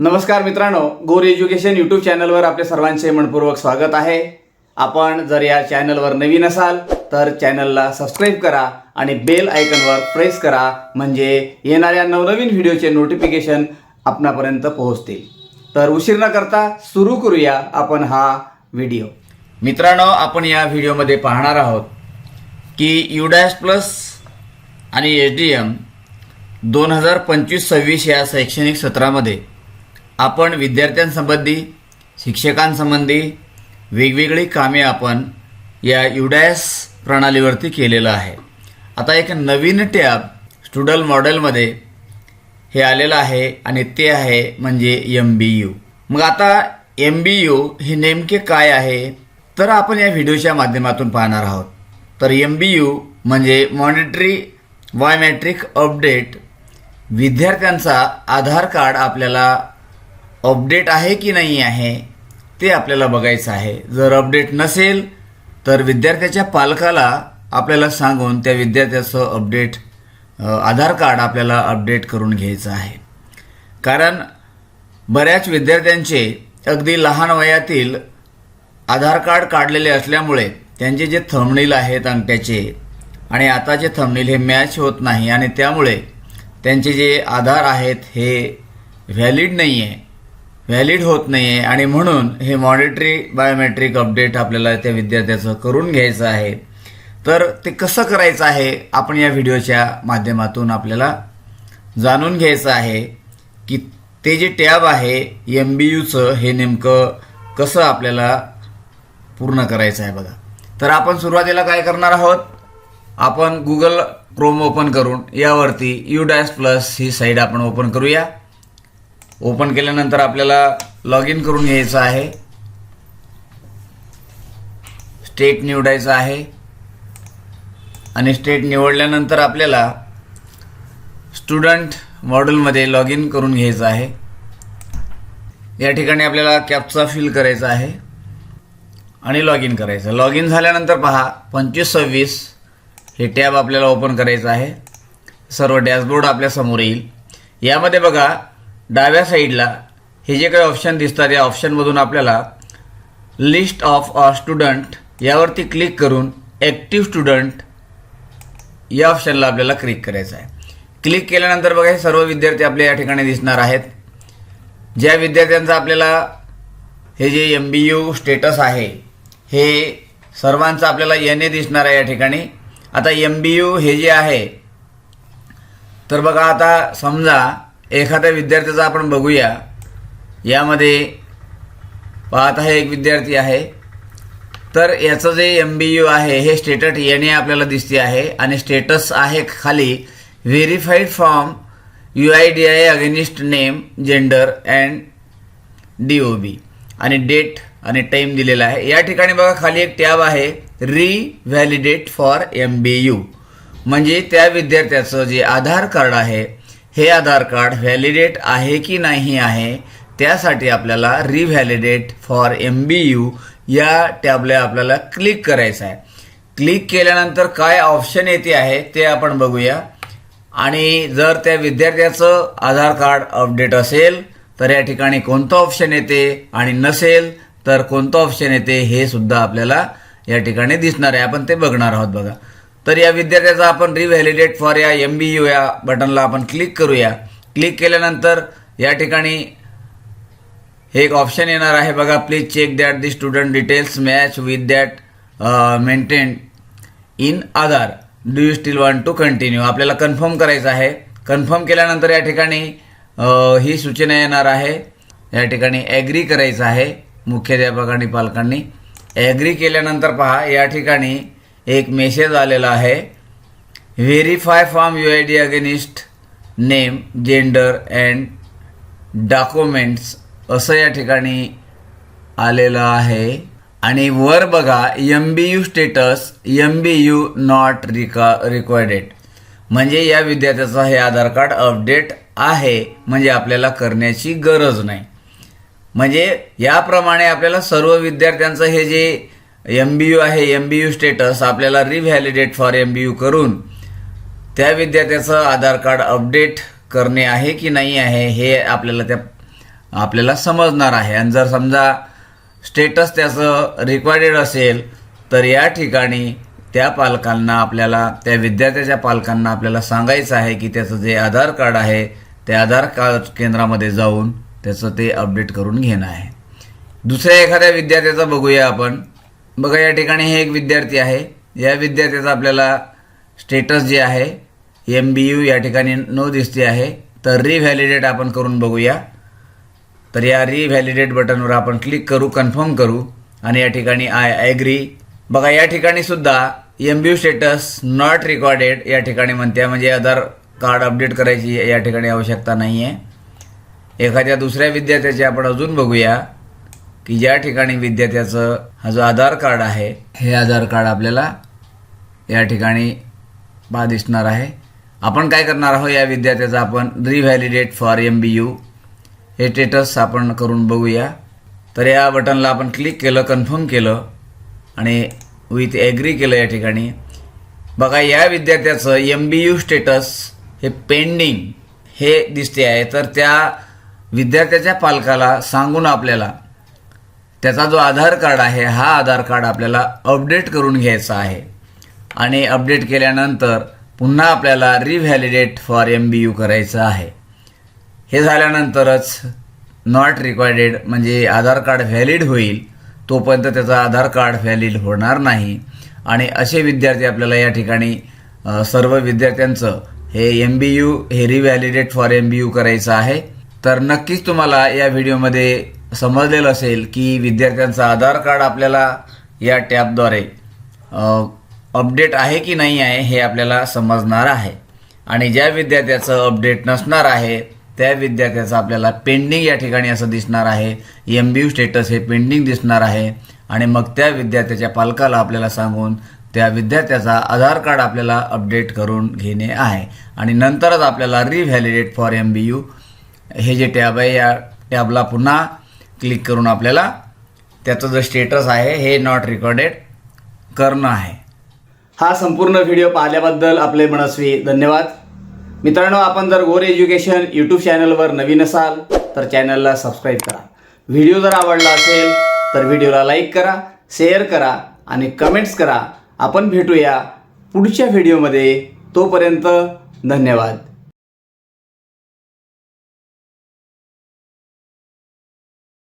नमस्कार मित्रांनो गोर एज्युकेशन यूट्यूब चॅनलवर आपले सर्वांचे मनपूर्वक स्वागत आहे. आपण जर या चॅनलवर नवीन असाल तर चॅनलला सबस्क्राईब करा आणि बेल आयकनवर प्रेस करा म्हणजे येणाऱ्या नवनवीन व्हिडिओचे नोटिफिकेशन आपणापर्यंत पोहोचतील. तर उशीर न करता सुरू करूया आपण हा व्हिडिओ मित्रांनो आपण या व्हिडिओमध्ये पाहणार आहोत की युडॅश प्लस आणि एच डी एम दोन हजार पंचवीस सव्वीस या शैक्षणिक सत्रामध्ये आपण विद्यार्थ्यांसंबंधी शिक्षकांसंबंधी वेगवेगळी कामे आपण या युडॅस प्रणालीवरती केलेलं आहे. आता एक नवीन टॅब स्टुडल मॉडेलमध्ये हे आलेलं आहे आणि ते आहे म्हणजे एम बी यू मग आता एम बी यू हे नेमके काय आहे? तर आपण या व्हिडिओच्या माध्यमातून पाहणार आहोत. तर एम बी यू म्हणजे मॉनिटरी बायोमॅट्रिक अपडेट. विद्यार्थ्यांचा आधार कार्ड आपल्याला अपडेट आहे की नाही आहे ते आपल्याला बघायचं आहे. जर अपडेट नसेल तर विद्यार्थ्याच्या पालकाला आपल्याला सांगून त्या विद्यार्थ्याचं अपडेट आधार कार्ड आपल्याला अपडेट करून घ्यायचं आहे. कारण बऱ्याच विद्यार्थ्यांचे अगदी लहान वयातील आधार कार्ड काढलेले असल्यामुळे त्यांचे जे थंबनील आहेत अंगठ्याचे आणि आताचे थंबनील हे मॅच होत नाही आणि त्यामुळे त्यांचे जे आधार आहेत हे व्हॅलिड नाही आहे व्हॅलिड होत नाही आहे आणि म्हणून हे मॉनिटरी बायोमेट्रिक अपडेट आपल्याला त्या विद्यार्थ्याचं करून घ्यायचं आहे. तर ते कसं करायचं आहे आपण या व्हिडिओच्या माध्यमातून आपल्याला जाणून घ्यायचं आहे की ते जे टॅब आहे एम बी यूचं हे नेमकं कसं आपल्याला पूर्ण करायचं आहे बघा. तर आपण सुरुवातीला काय करणार आहोत? आपण गुगल क्रोम ओपन करून यावरती यू डॅश प्लस ही साईड आपण ओपन करूया. ओपन केल्यानंतर आपल्याला लॉग इन करून घ्यायचं आहे. स्टेट निवडायचं आहे. आणि स्टेट निवडल्यानंतर आपल्याला स्टुडंट मॉड्यूलमध्ये लॉग इन करून घ्यायचं आहे. या ठिकाणी आपल्याला कॅपचा फिल करायचा आहे. आणि लॉग इन करायचं. लॉग इन झाल्यानंतर पहा पंचवीस सव्वीस हे टॅब आपल्याला ओपन करायचं आहे. सर्व डॅशबोर्ड आपल्यासमोर येईल. यामध्ये बघा डाव्या साईडला हे जे काही ऑप्शन दिसतात या ऑप्शनमधून आपल्याला लिस्ट ऑफ अ स्टुडंट यावरती क्लिक करून ॲक्टिव्ह स्टुडंट या ऑप्शनला आपल्याला क्लिक करायचं आहे. क्लिक केल्यानंतर बघा हे सर्व विद्यार्थी आपल्या या ठिकाणी दिसणार आहेत. ज्या विद्यार्थ्यांचा आपल्याला हे जे एम बी यू स्टेटस आहे हे सर्वांचं आपल्याला एन ए दिसणार आहे या ठिकाणी. आता एम बी यू हे जे आहे तर बघा आता समजा एखाद्या विद्यार्थ्याचा आपण बघूया. यामध्ये पाहत आहे एक विद्यार्थी आहे. तर याचं जे एम बी यू आहे हे स्टेटस येणे आपल्याला दिसते आहे आणि स्टेटस आहे खाली verified form U I D I against name gender and D O B आणि डेट आणि टाईम दिलेला आहे. या ठिकाणी बघा खाली एक टॅब आहे revalidate for M B U म्हणजे त्या विद्यार्थ्याचं जे आधार कार्ड आहे हे आधार कार्ड व्हॅलिडेट आहे की नाही आहे त्यासाठी आपल्याला revalidate for M B U या टॅबला आपल्याला क्लिक करायचं आहे. क्लिक केल्यानंतर काय ऑप्शन येते आहे ते आपण बघूया. आणि जर त्या विद्यार्थ्याचं आधार कार्ड अपडेट असेल तर या ठिकाणी कोणतं ऑप्शन येते आणि नसेल तर कोणतं ऑप्शन येते हे सुद्धा आपल्याला या ठिकाणी दिसणार आहे. आपण ते बघणार आहोत बघा. तर या विद्यार्थ्याचा आपण रिव्हॅलिडेट फॉर या एम बी यू या बटनला आपण क्लिक करूया. क्लिक केल्यानंतर या ठिकाणी हे एक ऑप्शन येणार आहे. बघा please check that the student details match with that maintain in Aadhaar do you still want to continue आपल्याला कन्फर्म करायचं आहे. कन्फर्म केल्यानंतर या ठिकाणी uh, ही सूचना येणार आहे. या ठिकाणी ॲग्री करायचं आहे. मुख्याध्यापक आणि पालकांनी. ॲग्री केल्यानंतर पहा या ठिकाणी एक मेसेज आलेला आहे. Verify form U I D against name gender and documents असं या ठिकाणी आलेलं आहे. आणि वर बघा M B U status M B U not रिका रिक्वायर्डेड म्हणजे या विद्यार्थ्याचं हे आधार कार्ड अपडेट आहे. म्हणजे आपल्याला करण्याची गरज नाही. म्हणजे याप्रमाणे आपल्याला सर्व विद्यार्थ्यांचं हे जे एम बी यू आहे एम बी यू स्टेटस आपल्याला revalidate for M B U करून त्या विद्यार्थ्याचं आधार कार्ड अपडेट करणे आहे की नाही आहे हे आपल्याला त्या आपल्याला समजणार आहे. आणि जर समजा स्टेटस त्याचं रिक्वायर्डेड असेल तर या ठिकाणी त्या पालकांना आपल्याला त्या विद्यार्थ्याच्या पालकांना आपल्याला सांगायचं आहे की त्याचं जे आधार कार्ड आहे ते आधार कार्ड केंद्रामध्ये जाऊन त्याचं ते अपडेट करून घेणं आहे. दुसऱ्या एखाद्या विद्यार्थ्याचं बघूया आपण. बघा या ठिकाणी हे एक विद्यार्थी आहे. या विद्यार्थ्याचा आपल्याला स्टेटस जे आहे एम बी यू या ठिकाणी नो दिसते आहे. तर रिव्हॅलिडेट आपण करून बघूया. तर या रिव्हॅलिडेट बटनवर आपण क्लिक करू कन्फर्म करू आणि या ठिकाणी आय ॲग्री बघा या ठिकाणी सुद्धा M B U status not recorded या ठिकाणी म्हणते. म्हणजे आधार कार्ड अपडेट करायची या ठिकाणी आवश्यकता नाही आहे एखाद्या दुसऱ्या विद्यार्थ्याची आपण अजून बघूया. की ज्या ठिकाणी विद्यार्थ्याचं हा जो आधार कार्ड आहे हे आधार कार्ड आपल्याला या ठिकाणी पहा दिसणार आहे. आपण काय करणार आहोत? या विद्यार्थ्याचं आपण revalidate for M B U हे स्टेटस आपण करून बघूया. तर या बटनला आपण क्लिक केलं कन्फर्म केलं आणि विथ ॲग्री केलं या ठिकाणी. बघा या विद्यार्थ्याचं एम बी यू स्टेटस हे पेंडिंग हे दिसते आहे. तर त्या विद्यार्थ्याच्या पालकाला सांगून आपल्याला त्याचा जो आधार कार्ड आहे हा आधार कार्ड आपल्याला अपडेट करून घ्यायचा आहे. आणि अपडेट केल्यानंतर पुन्हा आपल्याला revalidate for M B U करायचं आहे. हे झाल्यानंतरच नॉट रिक्वायर्डेड म्हणजे आधार कार्ड व्हॅलिड होईल तोपर्यंत त्याचा आधार कार्ड व्हॅलिड होणार नाही. आणि असे विद्यार्थी आपल्याला या ठिकाणी सर्व विद्यार्थ्यांचं हे एम बी यू हे revalidate for M B U करायचं आहे. तर नक्कीच तुम्हाला या व्हिडिओमध्ये समजलेलं असेल की विद्यार्थ्यांचं आधार कार्ड आपल्याला या टॅबद्वारे अपडेट आहे की नाही आहे हे आपल्याला समजणार आहे. आणि ज्या विद्यार्थ्याचं अपडेट नसणार आहे त्या विद्यार्थ्याचं आपल्याला पेंडिंग या ठिकाणी असं दिसणार आहे. एम बी यू स्टेटस हे पेंडिंग दिसणार आहे. आणि मग त्या विद्यार्थ्याच्या पालकाला आपल्याला सांगून त्या विद्यार्थ्याचा आधार कार्ड आपल्याला अपडेट करून घेणे आहे. आणि नंतरच आपल्याला revalidate for M B U हे जे टॅब आहे या टॅबला पुन्हा क्लिक करून आपल्याला त्याचं जो स्टेटस आहे हे नॉट रेकॉर्डेड करणं आहे. हा संपूर्ण व्हिडिओ पाहिल्याबद्दल आपले मनस्वी धन्यवाद. मित्रांनो आपण जर गोर एज्युकेशन यूट्यूब चॅनलवर नवीन असाल तर चॅनलला सबस्क्राईब करा. व्हिडिओ जर आवडला असेल तर व्हिडिओला लाईक करा शेअर करा आणि कमेंट्स करा. आपण भेटूया पुढच्या व्हिडिओमध्ये तोपर्यंत धन्यवाद.